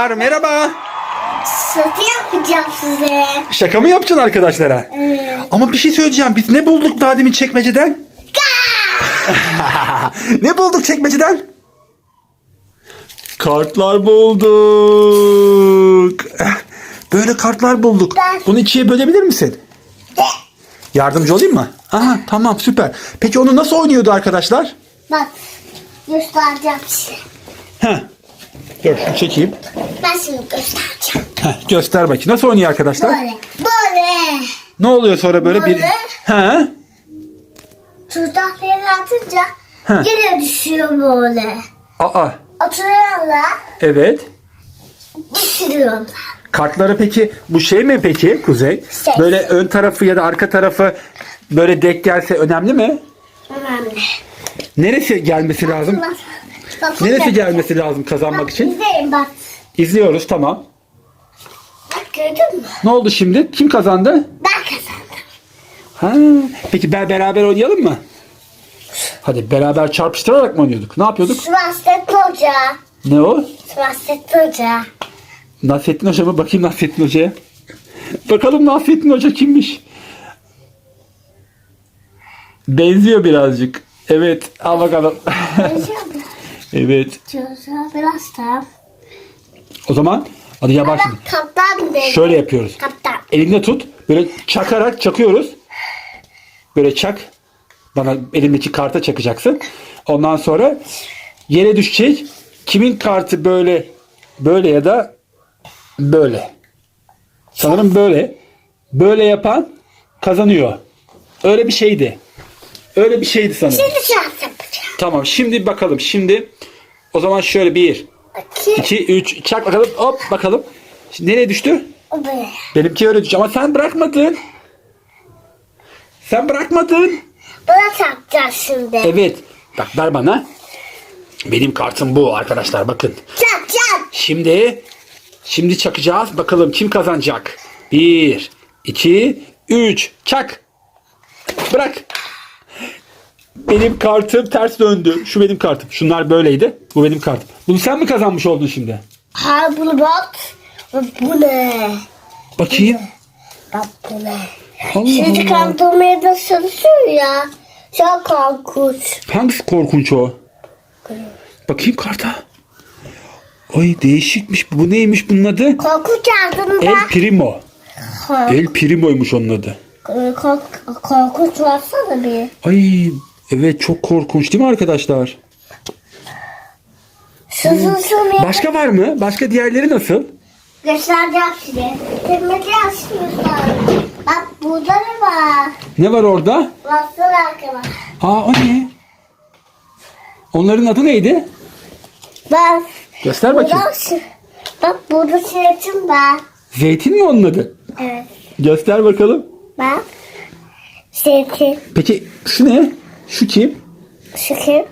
Merhaba. Satı yapacağım size. Şaka mı yapacaksın arkadaşlara? Evet. Ama bir şey söyleyeceğim. Biz ne bulduk daha demin çekmeceden? ne bulduk çekmeceden? Kartlar bulduk. Böyle kartlar bulduk. Bunu ikiye bölebilir misin? Yardımcı olayım mı? Aha tamam süper. Peki onu nasıl oynuyordu arkadaşlar? Bak göstereceğim size. Heh. Dur şunu çekeyim. Ben şimdi göstereceğim. Heh, göster bakayım. Nasıl oynuyor arkadaşlar? Böyle. Böyle. Ne oluyor sonra böyle bir... Böyle. He? Tuzakları atınca Heh. yine düşüyor böyle. Aa Oturuyorlar. evet. Düşürüyorlar. Kartları peki bu şey mi peki Kuzey? Şey. Böyle ön tarafı ya da arka tarafı böyle denk gelse önemli mi? Önemli. Neresi gelmesi lazım? Bak, Neresi gelmesi lazım kazanmak için? İzleyin bak. İzliyoruz tamam. Bak gördün mü? Ne oldu şimdi? Kim kazandı? Ben kazandım. Ha, peki be- beraber oynayalım mı? Hadi beraber çarpıştırarak mı oynuyorduk? Ne yapıyorduk? Sıvastet Hoca. Ne o? Sıvastet Hoca. Nasrettin Hoca mı? Bakayım Nasrettin Hoca'ya. Bakalım Nasrettin Hoca kimmiş? Benziyor birazcık. Evet. Al bakalım. Evet. Biraz da. O zaman hadi yavaş şimdi. Kaptan dedi. Şöyle yapıyoruz. Kaptan. Elinde tut. Böyle çakarak çakıyoruz. Böyle çak. Bana elimdeki karta çakacaksın. Ondan sonra yere düşecek. Kimin kartı böyle böyle ya da böyle. Sanırım böyle. Böyle yapan kazanıyor. Öyle bir şeydi. Öyle bir şeydi sanırım. Şimdi şans yapacağım. Tamam şimdi bakalım. Şimdi o zaman şöyle bir, İki. iki, üç. Çak bakalım. Hop bakalım. Şimdi nereye düştü? Böyle. Benimki öyle düştü ama sen bırakmadın. Sen bırakmadın. Buna takacağız şimdi. Evet. Bak ver bana. Benim kartım bu arkadaşlar bakın. Çak çak. Şimdi şimdi çakacağız. Bakalım kim kazanacak. Bir, iki, üç. Çak. Bırak. Benim kartım ters döndü. Şu benim kartım. Şunlar böyleydi. Bu benim kartım. Bunu sen mi kazanmış oldun şimdi? Ha bunu bak. Bu ne? Bakayım. Bak bu ne? Şimdi kandırmaya da çalışıyor ya. Çok korkunç. Hangisi korkunç o? Bakayım karta. Ay değişikmiş. Bu neymiş bunun adı? Korkunç ardında. El Primo. Kork, El Primo'ymuş onun adı. kork, korkunç varsana bir. Ay evet çok korkunç değil mi arkadaşlar? Sızın Başka var mı? Başka diğerleri nasıl? Göstereceğim size. Kırmızı açmışlar. Bak burada ne var? Ne var orada? Baksana arkama. Aa o ne? Onların adı neydi? Bak. Göster bakayım. Bak burada sırtım var. Zeytin mi onun adı? Evet. Göster bakalım. Bak. Sırtım. Peki şu ne? Şu kim? Sıkım.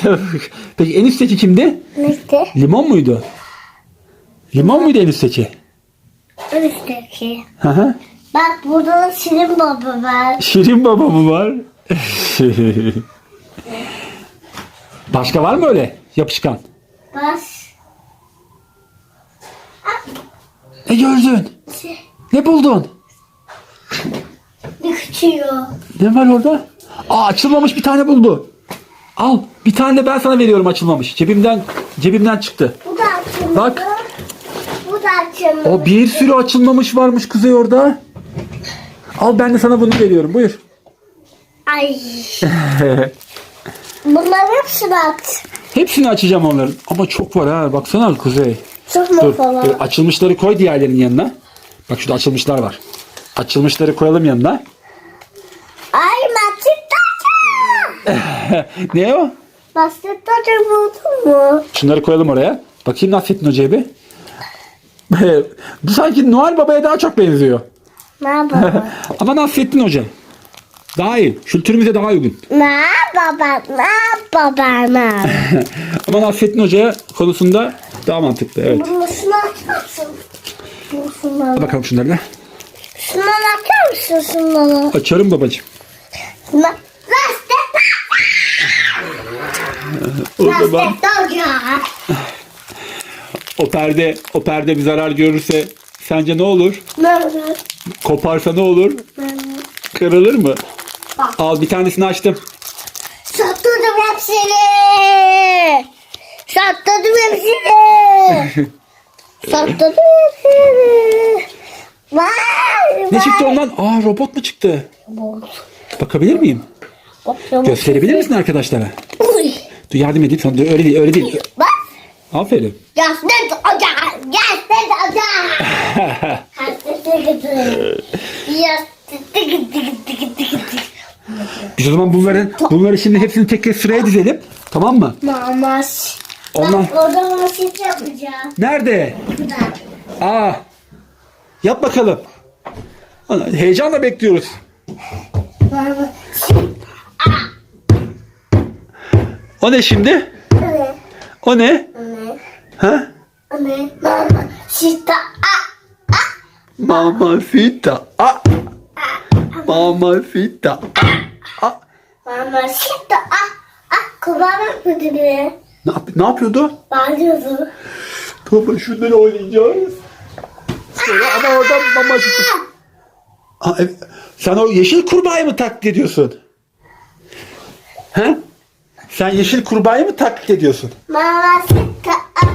Tavuk. Peki en üstteki kimdi? Neyse. Limon muydu? Limon muydu en üstteki? Üstteki. Hı hı. Bak burada da Şirin Baba var. Şirin baba mı var? Başka var mı öyle yapışkan? Bak. Ne gördün? Ne buldun? Bir küçüyor. Ne var orada? Aa açılmamış bir tane buldu. Al bir tane de ben sana veriyorum açılmamış. Cebimden cebimden çıktı. Bu da açılmadı. Bak. Bu da açılmadı. O bir sürü açılmamış varmış kuzey orada. Al ben de sana bunu veriyorum buyur. Ay. Bunların hepsini at. Hepsini açacağım onların. Ama çok var ha baksana kuzey. Çok mu Dur, falan? dur açılmışları koy diğerlerinin yanına. Bak şurada açılmışlar var. Açılmışları koyalım yanına. Ay Mastik Hoca. ne o? Mastik Hoca buldun mu? Şunları koyalım oraya. Bakayım Nasrettin Hoca'ya bir. Bu sanki Noel Baba'ya daha çok benziyor. Ne baba? Ama Nasrettin Hoca. Daha iyi. Kültürümüze daha uygun. ne baba? Ne baba? Ne? Ama Nasrettin Hoca konusunda daha mantıklı. Evet. Şunu açar mısın? Bakalım şunları da. Şundan açar mısın şundan? Açarım babacığım. Şundan. O zaman o perde o perde bir zarar görürse sence ne olur? Nerede? Koparsa ne olur? Kırılır mı? Bak. Al bir tanesini açtım. Sattırdım hepsini. Sattırdım hepsini. Sattırdım hepsini. Vay Ne çıktı ondan? Aa robot mu çıktı? Bot. Bakabilir miyim? Gösterebilir misin arkadaşlara? Dur yardım edeyim sana. Dur, öyle değil, öyle değil. Bak. Aferin. Yastık ocak. Yastık ocak. Biz o zaman bunların bunları şimdi hepsini tek tek sıraya dizelim. Tamam mı? Mamas. Ondan- Bak orada masit yapacağım. Nerede? Burada. Aa. Yap bakalım. Heyecanla bekliyoruz. Mama. O ne şimdi? Ne? O ne? Ne? Ha? Ne? Mama. Sita. Ah. Mamacita. Aa. Mamacita. Aa. Mama sita. Ah. Ah. Kulağına mı diye? Ne, yap- ne yapıyordu? Bağırıyordu. Baba şunları oynayacağız. Sonra ama oradan. Aa, evet. Sen o yeşil kurbağayı mı taklit ediyorsun? He? Sen yeşil kurbağayı mı taklit ediyorsun? Mama sita. Ah.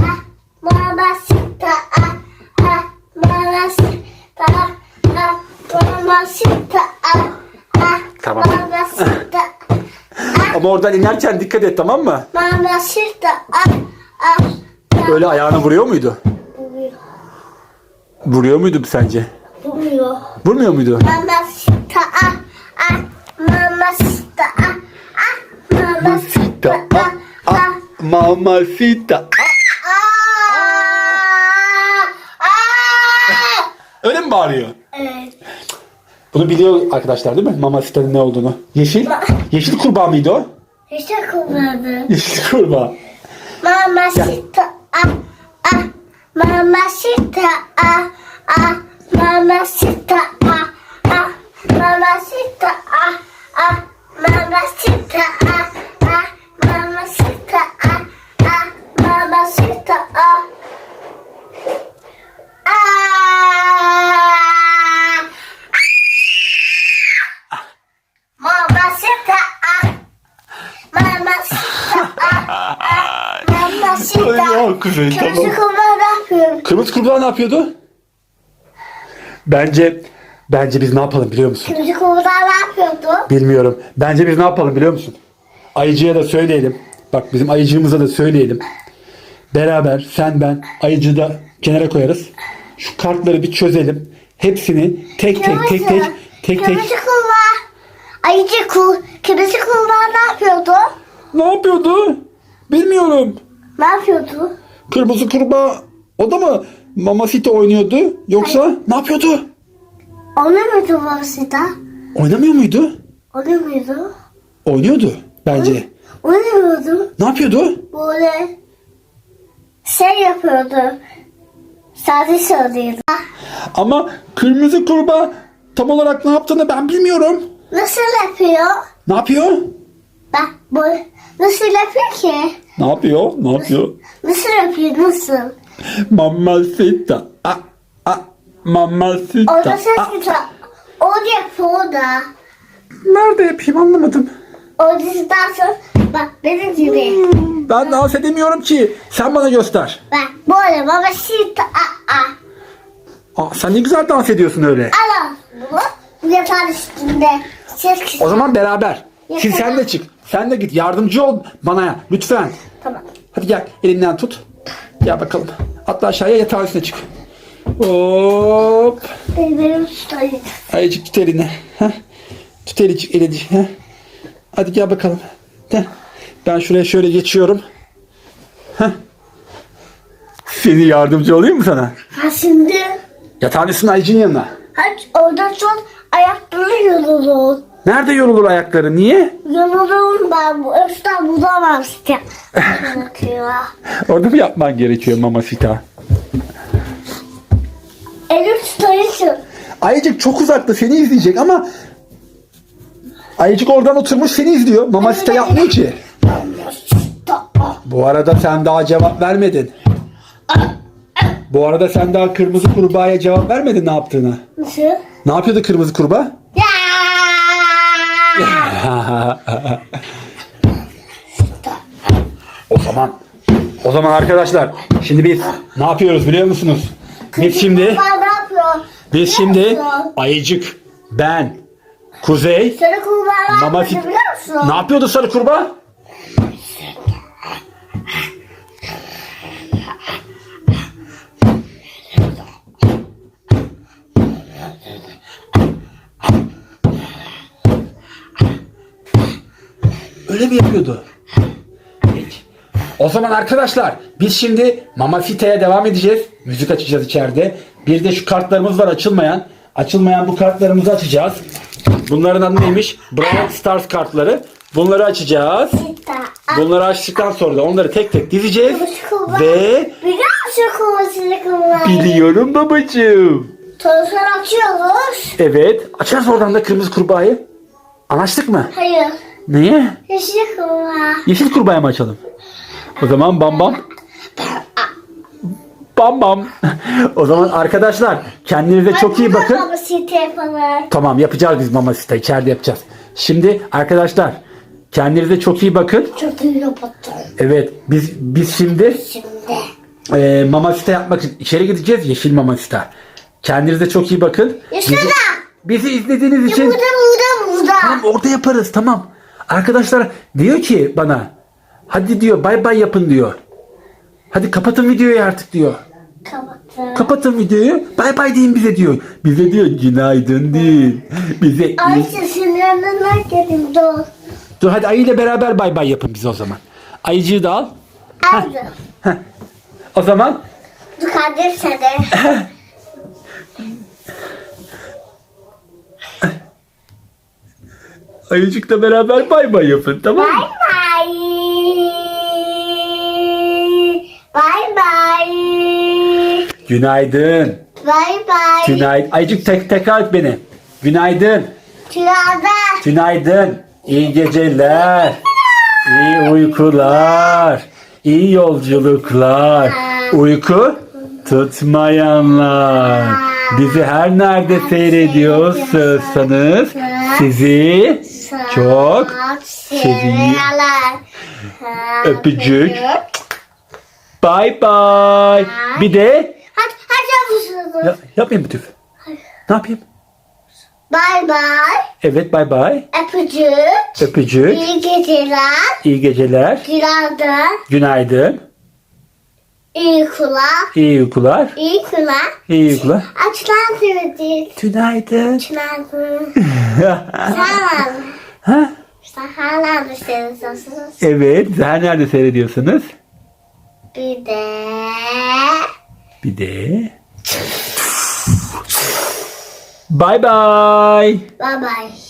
Ah. Mama sita. Ah. Ah. Mama sita. Ah. Ah. Mama sita. Ah. Ah. Tamam. Mama sita. Ama oradan inerken dikkat et tamam mı? Mama sita. Ah. Ah. Öyle ayağına vuruyor muydu? Buluyor. Vuruyor muydu sence? Buluyor. Vurmuyor muydu? Mama sita. Ah. Ah. Mama sita. Ah. Ah. Sita. Ah. Ah. Mamacita. Ah. Ah. Öyle mi bağırıyor? Evet. Bunu biliyor arkadaşlar değil mi? Mamacita'nın ne olduğunu. Yeşil. Yeşil kurbağa mıydı o? İşte kullandım. Yeşil kurbağa. Mama sita. Ah. Ah. Mama sita. Ah. Ah. Mama sita. Ah. Ah. Mama sita. Ah. Ah. Mama sita. Ah. Ah. Mama. Ah. Ah. Mama sita. Ah. Ah. Mama. Ah. Mama sita. Ah. Ah. Mama kuzey Kırmızı tamam. ne yapıyorum? Kırmızı kurbağa ne yapıyordu? Bence bence biz ne yapalım biliyor musun? Kırmızı kumlar ne yapıyordu? Bilmiyorum. Bence biz ne yapalım biliyor musun? Ayıcıya da söyleyelim. Bak bizim ayıcığımıza da söyleyelim. Beraber sen ben ayıcı da kenara koyarız. Şu kartları bir çözelim. Hepsini tek tek tek tek tek tek Kırmızı kumlar. Ayıcı kul. Kırmızı kumlar ne yapıyordu? Ne yapıyordu? Bilmiyorum. Ne yapıyordu? Kırmızı kurbağa o da mı Mamacita oynuyordu? Yoksa ne yapıyordu? O ne muydu babasıydı? Oynamıyor muydu? O ne muydu? Oynuyordu bence. O ne muydu? Ne yapıyordu? Böyle şey yapıyordu. Sadece söylüyordu. Ama kırmızı kurbağa tam olarak ne yaptığını ben bilmiyorum. Nasıl yapıyor? Ne yapıyor? Bak bu nasıl yapıyor ki? Ne yapıyor? Ne yapıyor? Nasıl yapıyor nasıl? Mamacita. Ah, ah, mamacita. Orada ses Ah. güzel. Orada yapıyor orada. Nerede yapayım anlamadım. Orada daha sonra bak benim gibi. Ben dans edemiyorum ki. Sen bana göster. Bak böyle baba şiit a a. Aa, sen ne güzel dans ediyorsun öyle. Al al bunu. Bu yatağın üstünde. Ses. O zaman beraber. Şimdi sen de çık. Sen de git. Yardımcı ol bana lütfen. Tamam. Hadi gel elimden tut. Gel bakalım. Atla aşağıya yatağın üstüne çık. Hop. Benim, benim tutayım. Ayıcık tut elini. Heh. Tut elicik elicik. Heh. Hadi gel bakalım. Ben şuraya şöyle geçiyorum. Heh. Seni yardımcı olayım mı sana? Ha şimdi. Yatağın üstüne ayıcın yanına. Hadi orada son ayakları yorulur. Nerede yorulur ayakları? Niye? Yorulurum ben bu. Üstten bulamam işte. Orada mı yapman gerekiyor mamasita? Elim tutayım. Ayıcık çok uzakta seni izleyecek ama Ayıcık oradan oturmuş seni izliyor. Mamasita yapmıyor ki. Bu arada sen daha cevap vermedin. Bu arada sen daha kırmızı kurbağaya cevap vermedin ne yaptığını. Nasıl? Ne yapıyordu kırmızı kurbağa? O zaman o zaman arkadaşlar şimdi biz ne yapıyoruz biliyor musunuz? Biz şimdi biz şimdi ayıcık ben Kuzey Sarı kurbağa Mama fit- biliyor musun? ne yapıyordu sarı kurbağa? Öyle mi yapıyordu? Peki. O zaman arkadaşlar biz şimdi Mama Fite'ye devam edeceğiz. Müzik açacağız içeride. Bir de şu kartlarımız var açılmayan. Açılmayan bu kartlarımızı açacağız. Bunların adı neymiş? Brawl Stars kartları. Bunları açacağız. Bunları açtıktan sonra da onları tek tek dizeceğiz. Ve biliyorum babacığım. Sonra açıyoruz. Evet. Açarız oradan da kırmızı kurbağayı. Anlaştık mı? Hayır. Neye? Yeşil kurbağa. Yeşil kurbağaya mı açalım? O zaman bam bam. Bam bam. o zaman arkadaşlar kendinize çok iyi bakın. Baba site yapalım. Tamam yapacağız biz mama site içeride yapacağız. Şimdi arkadaşlar kendinize çok iyi bakın. Çok iyi. Evet biz biz şimdi Şimdi. e, mama site yapmak için içeri gideceğiz. Yeşil mama site. Kendinize çok iyi bakın. Bizi, de. bizi izlediğiniz için Burada burada burada. Tamam orada yaparız tamam. Arkadaşlar diyor ki bana hadi diyor bay bay yapın diyor. Hadi kapatın videoyu artık diyor. Kapattım. Kapatın videoyu bay bay deyin bize diyor. Bize diyor günaydın değil. Bize Ayşe yanına gelin dur. Dur hadi ayı ile beraber bay bay yapın bize o zaman. Ayıcığı da al. Aldım. O zaman Dur kardeş seni. ayıcıkla beraber bay bay yapın tamam mı? Bye bye. Bye. Günaydın. Bye bye. Günaydın. Ayıcık tek tekrar et beni. Günaydın. Tülada. Günaydın. İyi geceler. İyi uykular. İyi yolculuklar. Uyku tutmayanlar. Bizi her nerede seyrediyorsanız sizi çok seviyorum. Öpücük. Bye bye. Bir de Hadi hadi ya, yapayım mı tüf? Ne yapayım? Bye bye. Evet bye bye. Öpücük. Öpücük. İyi geceler. İyi geceler. Günaydın. Günaydın. İyi kulak. İyi uykular. İyi kulak. İyi uykular. Açlan sevdik. Günaydın. Açlan. Sağ olun. ha? Sen hala mı seviyorsunuz? Evet. Her nerede seyrediyorsunuz? Bir de... Bir de Bye bye. Bye bye.